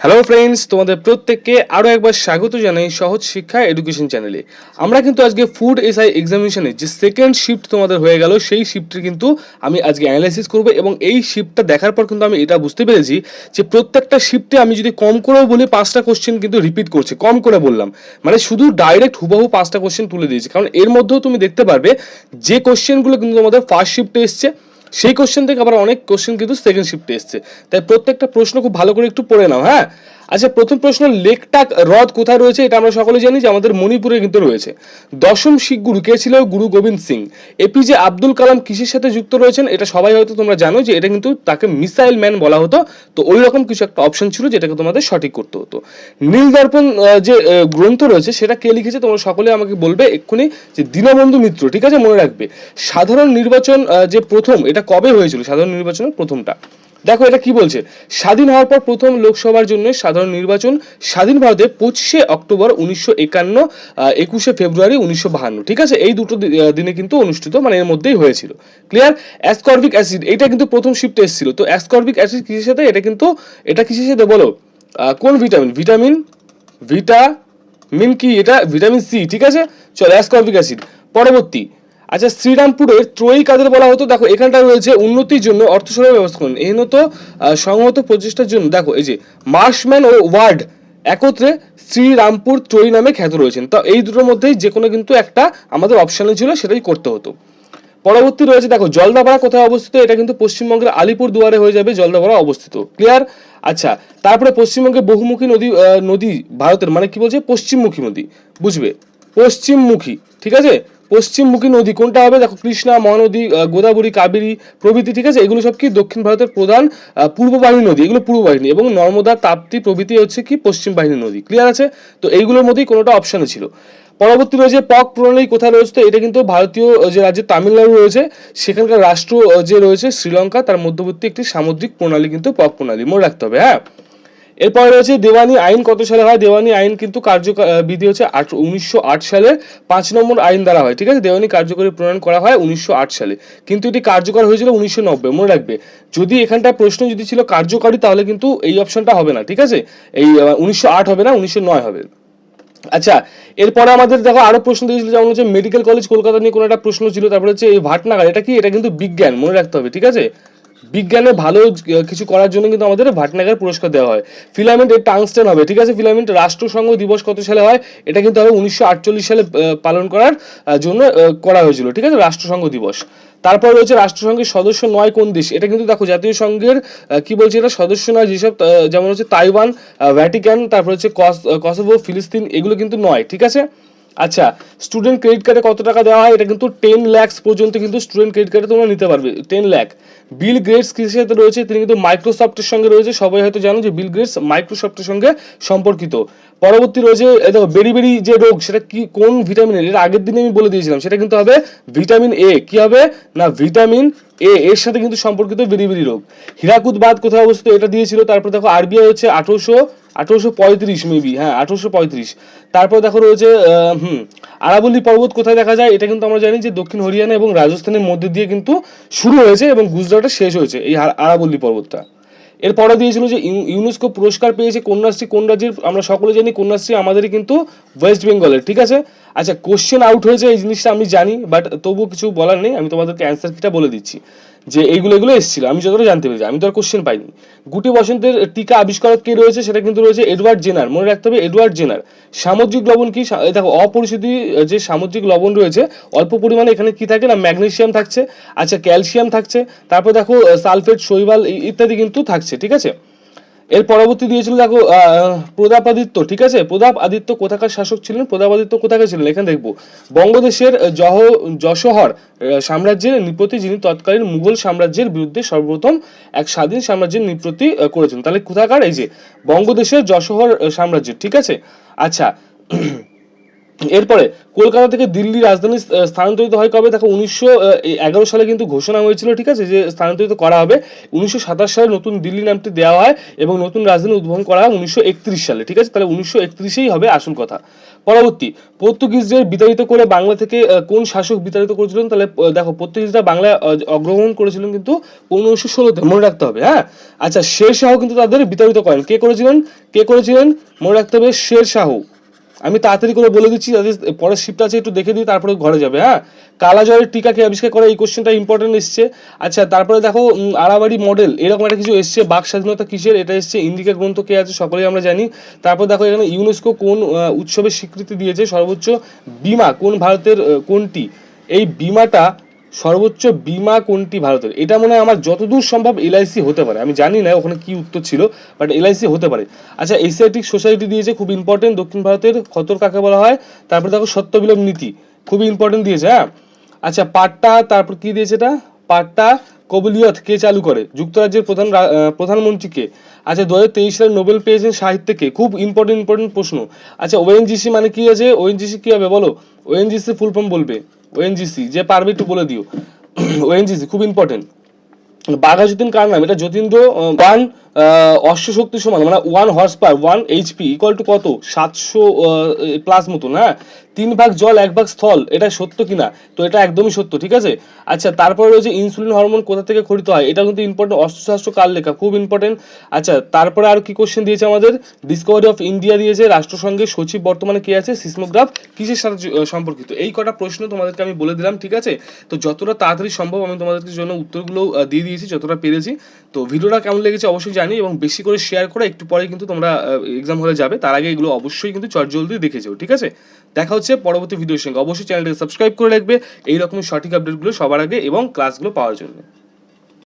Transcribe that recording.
Hello friends তোমাদের প্রত্যেককে আরও একবার স্বাগত জানাই সহজ শিক্ষা এডুকেশন চ্যানেলে আমরা কিন্তু আজকে ফুড এসআই এক্সামিনেশনে যে সেকেন্ড শিফট তোমাদের হয়ে গেল, সেই শিফটের কিন্তু আমি আজকে অ্যানালাইসিস করব এবং এই শিফটটা দেখার পর কিন্তু আমি এটা বুঝতে পেরেছি যে প্রত্যেকটা শিফটে আমি যদি কম করেও বলি, পাঁচটা কোশ্চেন কিন্তু রিপিট করছে, কম করে বললাম। মানে শুধু ডাইরেক্ট হুবহু পাঁচটা কোশ্চেন তুলে দিয়েছি। কারণ এর মধ্যেও তুমি দেখতে পারবে, যে কোশ্চেনগুলো কিন্তু তোমাদের ফার্স্ট শিফটে এসছে সেই কোশ্চেন থেকে আবার অনেক কোশ্চেন কিন্তু সেকেন্ড শিফটে এসছে। তাই প্রত্যেকটা প্রশ্ন খুব ভালো করে একটু পড়ে নাও হ্যাঁ? আচ্ছা প্রথম প্রশ্ন, লেকটাক হ্রদ কোথায় রয়েছে? এটা আমরা সকলে জানি যে আমাদের মণিপুরে কিন্তু রয়েছে। দশম শিখ গুরু কে ছিল? গুরু গোবিন্দ সিং। এপিজে আব্দুল কালাম কিসের সাথে যুক্ত রয়েছেন? এটা সবাই হয়তো তোমরা জানো যে এটা কিন্তু তাকে মিসাইল ম্যান বলা হতো। তো ওই রকম কিছু একটা অপশন ছিল যেটাকে তোমাদের সঠিক করতে হতো। নীল দর্পণ যে গ্রন্থ রয়েছে, সেটা কে লিখেছে? তোমরা সকলে আমাকে বলবে এক্ষুনি যে দীনবন্ধু মিত্র, ঠিক আছে? মনে রাখবে। সাধারণ নির্বাচন যে প্রথম, এটা কবে হয়েছিল? সাধারণ নির্বাচনের প্রথমটা। দেখো এটা কি বলছে? স্বাধীন হওয়ার পর প্রথম লোকসভার জন্য সাধারণ নির্বাচন স্বাধীন ভারতে পঁচিশে অক্টোবর উনিশশো একান্ন একুশে ফেব্রুয়ারি উনিশশো বাহান্ন। ঠিক আছে? এই দুটো দিনে কিন্তু অনুষ্ঠিত মানে এর মধ্যেই হয়েছিল। ক্লিয়ার অ্যাসকর্বিক অ্যাসিড এটা কিন্তু প্রথম শিফটে এসেছিল। তো অ্যাসকর্বিক অ্যাসিড কিসের সাথে? এটা কিন্তু, এটা কিসের সাথে বলো? কোন ভিটামিন ভিটামিন ভিটামিন কি? এটা ভিটামিন সি ঠিক আছে? চলো অ্যাসকর্বিক অ্যাসিড পরবর্তী আচ্ছা শ্রীরামপুরের ত্রয়ী কাদের বলা হতো? দেখো এখানটা রয়েছে উন্নতির জন্য অর্থ সরবরাহ ব্যবস্থা করুন। তো সংহত প্রচেষ্টার জন্য। দেখো, এই যে, মার্শম্যান ও ওয়ার্ড একত্রে শ্রীরামপুর ত্রয়ী নামে খ্যাত রয়েছেন। তো এই দুটোর মধ্যেই যে কোনো কিন্তু একটা আমাদের অপশানে ছিল, সেটাই করতে হতো। পরবর্তী রয়েছে, দেখো, জলদাপাড়া কোথায় অবস্থিত? এটা কিন্তু পশ্চিমবঙ্গের আলিপুর দুয়ারে হয়ে যাবে, জলদাপাড়া অবস্থিত। ক্লিয়ার আচ্ছা তারপরে পশ্চিমবঙ্গে বহুমুখী নদী নদী ভারতের মানে কি বলছে? পশ্চিমমুখী নদী, বুঝবে? পশ্চিমমুখী, ঠিক আছে? পশ্চিমমুখী নদী কোনটা হবে? দেখো কৃষ্ণা মহানদী গোদাবরী কাবেরী প্রভৃতি ঠিক আছে? এগুলো সব কি দক্ষিণ ভারতের প্রধান আহ, পূর্ব বাহিনী নদী। এগুলো পূর্ব বাহিনী এবং নর্মদা তাপ্তি প্রভৃতি হচ্ছে কি পশ্চিম বাহিনী নদী। ক্লিয়ার আছে? তো এইগুলোর মধ্যেই কোনোটা অপশানে ছিল। পরবর্তী রয়েছে পক প্রণালী। কোথায় রয়েছে? তো এটা কিন্তু ভারতীয় যে রাজ্য তামিলনাড়ু রয়েছে সেখানকার রাষ্ট্র যে রয়েছে শ্রীলঙ্কা তার মধ্যবর্তী একটি সামুদ্রিক প্রণালী কিন্তু পক প্রণালী। মনে রাখতে হবে হ্যাঁ? এরপরে রয়েছে দেওয়ানি আইন, কত সালে হয়? দেওয়ানি আইন কিন্তু কার্যকর বিধি হচ্ছে উনিশশো আট সালের পাঁচ নম্বর আইন দ্বারা হয়, ঠিক আছে? দেওয়ানি কার্যকরী প্রণয়ন করা হয় উনিশশো আট সালে। কিন্তু এটি কার্যকর হয়েছিল উনিশশো নব্বই, মনে রাখবে। যদি এখানটায় প্রশ্ন যদি ছিল কার্যকারী, তাহলে কিন্তু এই অপশনটা হবে না, ঠিক আছে? এই উনিশশো আট হবে না, উনিশশো নয় হবে। আচ্ছা এরপরে আমাদের দেখো আরও প্রশ্ন দিয়েছিল, যেমন হচ্ছে মেডিকেল কলেজ কলকাতা নিয়ে কোনো একটা প্রশ্ন ছিল, তারপরে হচ্ছে এই ভাটনাগার, এটা কি? এটা কিন্তু বিজ্ঞান, মনে রাখতে হবে, ঠিক আছে? বিজ্ঞানে ভালো কিছু করার জন্য কিন্তু আমাদের ভাটনাগার পুরস্কার দেওয়া হয়। ফিলামেন্ট এর টাংস্টেন হবে, ঠিক আছে? ফিলামেন্ট রাষ্ট্রসংঘ দিবস কত সালে হয়? এটা কিন্তু হবে উনিশশো আটচল্লিশ সালে পালন করার জন্য করা হয়েছিল, ঠিক আছে? রাষ্ট্রসংঘ দিবস। তারপর রয়েছে রাষ্ট্রসংঘের সদস্য নয় কোন দেশ? এটা কিন্তু দেখো, জাতীয় সংঘের কি বলছে এটা? সদস্য নয় যেসব যেমন হচ্ছে তাইওয়ান ভ্যাটিকান, তারপর হচ্ছে কসোভো, ফিলিস্তিন, এগুলো কিন্তু নয়, ঠিক আছে? আচ্ছা স্টুডেন্ট ক্রেডিট কার্ডে কত টাকা দেওয়া হয়? এটা কিন্তু টেন ল্যাক্স পর্যন্ত কিন্তু স্টুডেন্ট ক্রেডিট কার্ডে তোমরা নিতে পারবে টেন ল্যাক বিল গ্রেটস কিসের সাথে রয়েছে? তিনি কিন্তু মাইক্রোসফটের সঙ্গে রয়েছে। সবাই হয়তো জানো যে বিল গ্রেটস মাইক্রোসফটের সঙ্গে সম্পর্কিত। পরবর্তী রয়েছে দেখো, বেরি বেরি যে রোগ, সেটা কি, কোন ভিটামিনের এর? আগের দিনে আমি বলে দিয়েছিলাম, সেটা কিন্তু হবে ভিটামিন এ কি হবে? না ভিটামিন এ এর সাথে কিন্তু সম্পর্কিত বেরি বেরি রোগ। হীরাকুদ বাদ কোথায় অবস্থিত? এটা দিয়েছিল। তারপর দেখো আরবিআই হচ্ছে আঠারোশো আঠারোশো পঁয়ত্রিশ মেবি হ্যাঁ আঠেরোশো পঁয়ত্রিশ। তারপর দেখো রয়েছে হুম, আরাবল্লী পর্বত কোথায় দেখা যায়, এটা কিন্তু আমরা জানি যে দক্ষিণ হরিয়ানা এবং রাজস্থানের মধ্যে দিয়ে কিন্তু শুরু হয়েছে এবং গুজরাটে শেষ হয়েছে এই আরাবল্লী পর্বতটা। এরপরে দিয়েছিল যে ইউ- ইউনেস্কো পুরস্কার পেয়েছে কন্যাশ্রী, কোন রাজ্যের, আমরা সকলে জানি কন্যাশ্রী আমাদেরই কিন্তু ওয়েস্ট বেঙ্গলের, ঠিক আছে? আচ্ছা কোশ্চেন আউট হয়েছে এই জিনিসটা আমি জানি বাট তবুও কিছু বলার নেই, আমি তোমাদেরকে অ্যান্সার কিটা বলে দিচ্ছি। যে এইগুলো, এগুলো এসেছিল, আমি যতটা জানতে পেরেছি, আমি তো আর কোশ্চেন পাইনি। গুটি বসন্তের টিকা আবিষ্কারক কে রয়েছে, সেটা কিন্তু রয়েছে এডওয়ার্ড জেনার, মনে রাখতে হবে এডওয়ার্ড জেনার। সামুদ্রিক লবণ কি দেখো অপরিশোধী যে সামুদ্রিক লবণ রয়েছে, অল্প পরিমাণে এখানে কি থাকে না, ম্যাগনেশিয়াম থাকছে আচ্ছা ক্যালসিয়াম থাকছে, তারপর দেখো, সালফেট, শৈবাল ইত্যাদি কিন্তু থাকছে, ঠিক আছে? এর পরবর্তী দিয়েছিল, দেখো প্রদাপ আদিত্য, ঠিক আছে? প্রদাপ আদিত্য কোথাকার শাসক ছিলেন? প্রদাপ আদিত্য কোথাকার ছিলেন? এখানে দেখব। বঙ্গদেশের জহ, যশোহর সাম্রাজ্যের নিপতি যিনি তৎকালীন মুঘল সাম্রাজ্যের বিরুদ্ধে সর্বপ্রথম এক স্বাধীন সাম্রাজ্যের নিপতি করেছেন। তাহলে কোথাকার এই যে বঙ্গদেশের যশোহর সাম্রাজ্যের ঠিক আছে? আচ্ছা এরপরে কলকাতা থেকে দিল্লি রাজধানী স্থানান্তরিত হয় কবে? দেখো উনিশশো এগারো সালে কিন্তু ঘোষণা হয়েছিল ঠিক আছে যে স্থানান্তরিত করা হবে। উনিশশো সাতাশ সালে নতুন দিল্লি নামটি দেওয়া হয় এবং নতুন রাজধানী উদ্বোধন করা হয় উনিশশো একত্রিশ সালে ঠিক আছে? তাহলে উনিশশো একত্রিশেই হবে আসল কথা। পরবর্তী পর্তুগিজদের বিতাড়িত করে বাংলা থেকে কোন শাসক বিতাড়িত করেছিলেন? তাহলে দেখো পর্তুগিজরা আহ, অগ্রগমন করেছিলেন কিন্তু পনেরোশো ষোলোতে মনে রাখতে হবে হ্যাঁ? আচ্ছা শের শাহ কিন্তু তাদের বিতাড়িত করেন। কে করেছিলেন? কে করেছিলেন? মনে রাখতে হবে শের শাহ। আমি তাড়াতাড়ি করে বলে দিচ্ছি যাদের পরের শিফট আছে, একটু দেখে দিই, তারপরে ঘরে যাবে হ্যাঁ? কালাজ্বরের টিকা কে আবিষ্কার করে, এই কোশ্চেনটা ইম্পর্টেন্ট এসছে। আচ্ছা তারপরে দেখো আড়াবাড়ি মডেল এরকম একটা কিছু এসছে বাক স্বাধীনতা কিসের? এটা এসছে ইন্ডিকা গ্রন্থ কে আছে, সকলেই আমরা জানি। তারপর দেখো, এখানে ইউনেস্কো কোন উৎসবের স্বীকৃতি দিয়েছে, সর্বোচ্চ বিমা, কোন ভারতের কোনটি? এই বিমাটা সর্বোচ্চ বিমা কোনটি ভারতের? এটা মনে হয় আমার যতদূর সম্ভব এলআইসি হতে পারে। আমি জানি না ওখানে কি উত্তর ছিল বাট এলআইসি হতে পারে। আচ্ছা এশিয়াটিক সোসাইটি দিয়েছে, খুব ইম্পর্টেন্ট দক্ষিণ ভারতের খতর কাকে বলা হয়? তারপর দেখো সত্যবিলোপ নীতি, খুবই ইম্পর্টেন্ট দিয়েছে হ্যাঁ? আচ্ছা পাট্টা, তারপর কি দিয়েছে এটা? পাট্টা কবুলিয়ত কে চালু করে? যুক্তরাজ্যের প্রধান প্রধানমন্ত্রীকে। আচ্ছা দু হাজার তেইশ সালে নোবেল পেয়েছেন সাহিত্যকে। খুব ইম্পর্টেন্ট ইম্পর্টেন্ট প্রশ্ন। আচ্ছা ওএনজিসি মানে কি আছে? ওএনজিসি কি হবে বলো? ওএনজিসি ফুল ফর্ম বলবে। ওএনজিসি যে পারবে একটু বলে দিও। ওএনজিসি খুব ইম্পর্টেন্ট বাঘাযতীন কার নাম? এটা যতীন্দ্র ওয়ান অশ্ব শক্তি সমান মানে one horse power one HP equal to কত? সাতশো প্লাস মতন হ্যাঁ? তিন ভাগ জল, এক ভাগ স্থল, এটা সত্য কিনা? তো এটা একদমই সত্য, ঠিক আছে? আচ্ছা তারপরে রয়েছে ইনসুলিন হরমোন কোথা থেকে খরিত হয়? এটা কিন্তু ইম্পর্টেন্ট অস্ত্রশাস্ত্র কার লেখা? খুব ইম্পর্টেন্ট আচ্ছা তারপরে আর কি কোশ্চেন দিয়েছে আমাদের? ডিসকভারি অফ ইন্ডিয়া দিয়েছে রাষ্ট্রসংঘের সচিব বর্তমানে কে আছে? সিসমোগ্রাফ কিসের সাথে সম্পর্কিত? এই কটা প্রশ্ন তোমাদেরকে আমি বলে দিলাম, ঠিক আছে? তো যতটা তাড়াতাড়ি সম্ভব আমি তোমাদেরকে জন্য উত্তরগুলো দিয়ে দিয়েছি, যতটা পেরেছি। তো ভিডিওটা কেমন লেগেছে অবশ্যই জানি এবং বেশি করে শেয়ার করে একটু পরে কিন্তু তোমরা এক্সাম হলে যাবে। তার আগে এগুলো অবশ্যই কিন্তু চটজলদি দেখে যাও, ঠিক আছে? দেখা হচ্ছে পরবর্তী ভিডিওর সঙ্গে। অবশ্যই চ্যানেলটাকে সাবস্ক্রাইব করে রাখবে। এইরকম সঠিক আপডেটগুলো সবার আগে এবং ক্লাসগুলো পাওয়ার জন্য।